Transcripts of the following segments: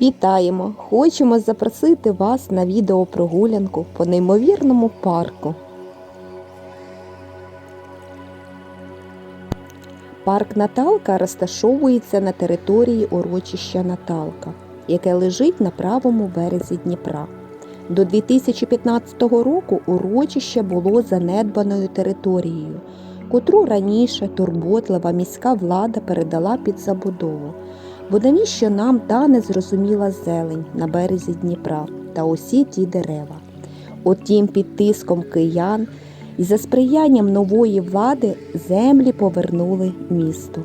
Вітаємо! Хочемо запросити вас на відеопрогулянку по неймовірному парку. Парк Наталка розташовується на території урочища Наталка, яке лежить на правому березі Дніпра. До 2015 року урочище було занедбаною територією, котру раніше турботлива міська влада передала під забудову. Бо навіщо нам та незрозуміла зелень на березі Дніпра та усі ті дерева? Утім, під тиском киян і за сприянням нової влади землі повернули місту.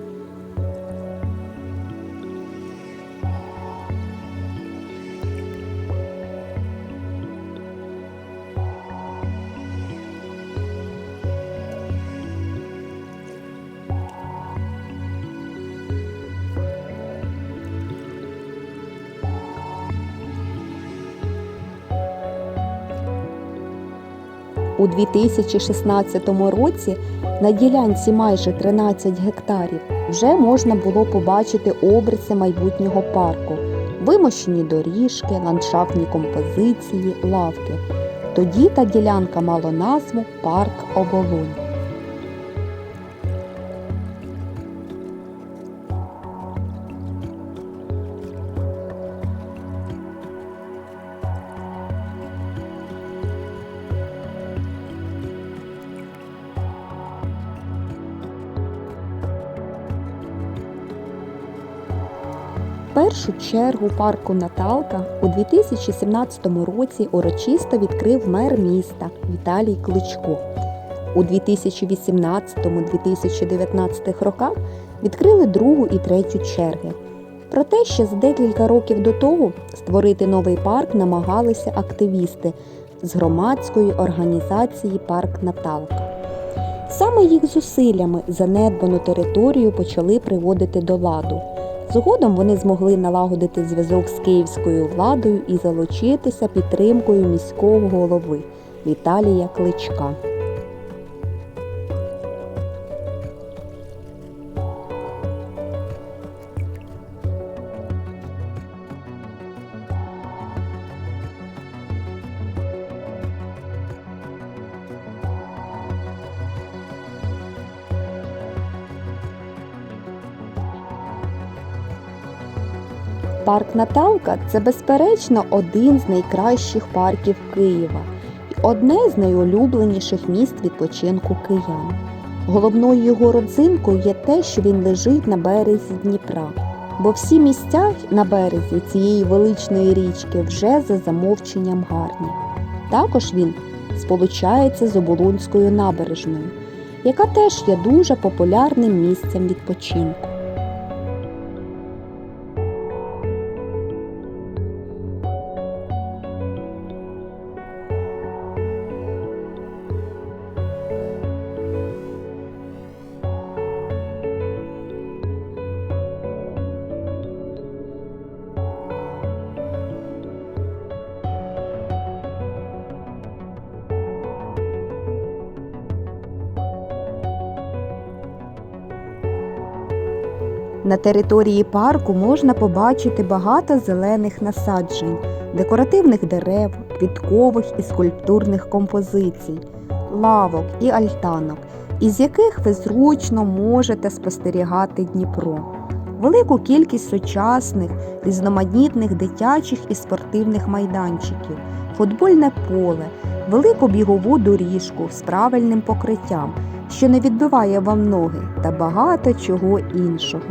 У 2016 році на ділянці майже 13 гектарів вже можна було побачити обриси майбутнього парку, вимощені доріжки, ландшафтні композиції, лавки. Тоді та ділянка мала назву Парк Оболонь. Першу чергу парку Наталка у 2017 році урочисто відкрив мер міста Віталій Кличко. У 2018-2019 роках відкрили другу і третю черги. Проте ще за декілька років до того створити новий парк намагалися активісти з громадської організації Парк Наталка. Саме їх зусиллями занедбану територію почали приводити до ладу. Згодом вони змогли налагодити зв'язок з київською владою і залучитися підтримкою міського голови Віталія Кличка. Парк Наталка це безперечно один з найкращих парків Києва і одне з найулюбленіших місць відпочинку киян. Головною його родзинкою є те, що він лежить на березі Дніпра, бо всі місця на березі цієї величної річки вже за замовченням гарні. Також він сполучається з Оболонською набережною, яка теж є дуже популярним місцем відпочинку. На території парку можна побачити багато зелених насаджень, декоративних дерев, квіткових і скульптурних композицій, лавок і альтанок, із яких ви зручно можете спостерігати Дніпро. Велику кількість сучасних, різноманітних дитячих і спортивних майданчиків, футбольне поле, велику бігову доріжку з правильним покриттям, що не відбиває вам ноги, та багато чого іншого.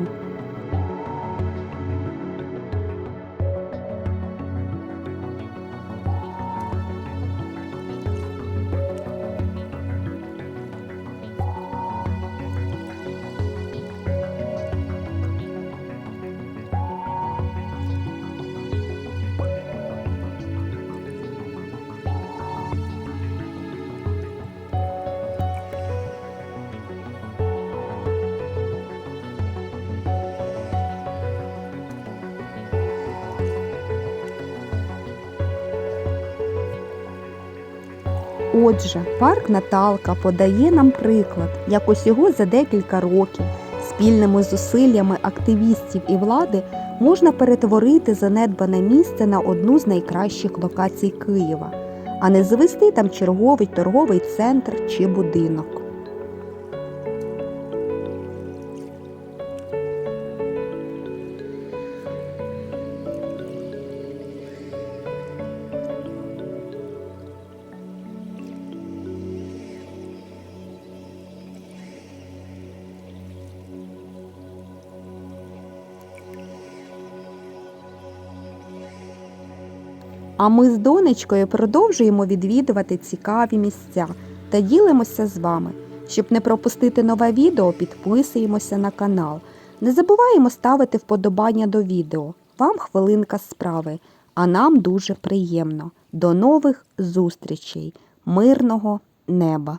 Отже, парк Наталка подає нам приклад, як усього за декілька років Спільними зусиллями активістів і влади можна перетворити занедбане місце на одну з найкращих локацій Києва, а не звести там черговий торговий центр чи будинок. А ми з донечкою продовжуємо відвідувати цікаві місця та ділимося з вами. Щоб не пропустити нове відео, підписуємося на канал. Не забуваємо ставити вподобання до відео. Вам хвилинка справи, а нам дуже приємно. До нових зустрічей, мирного неба!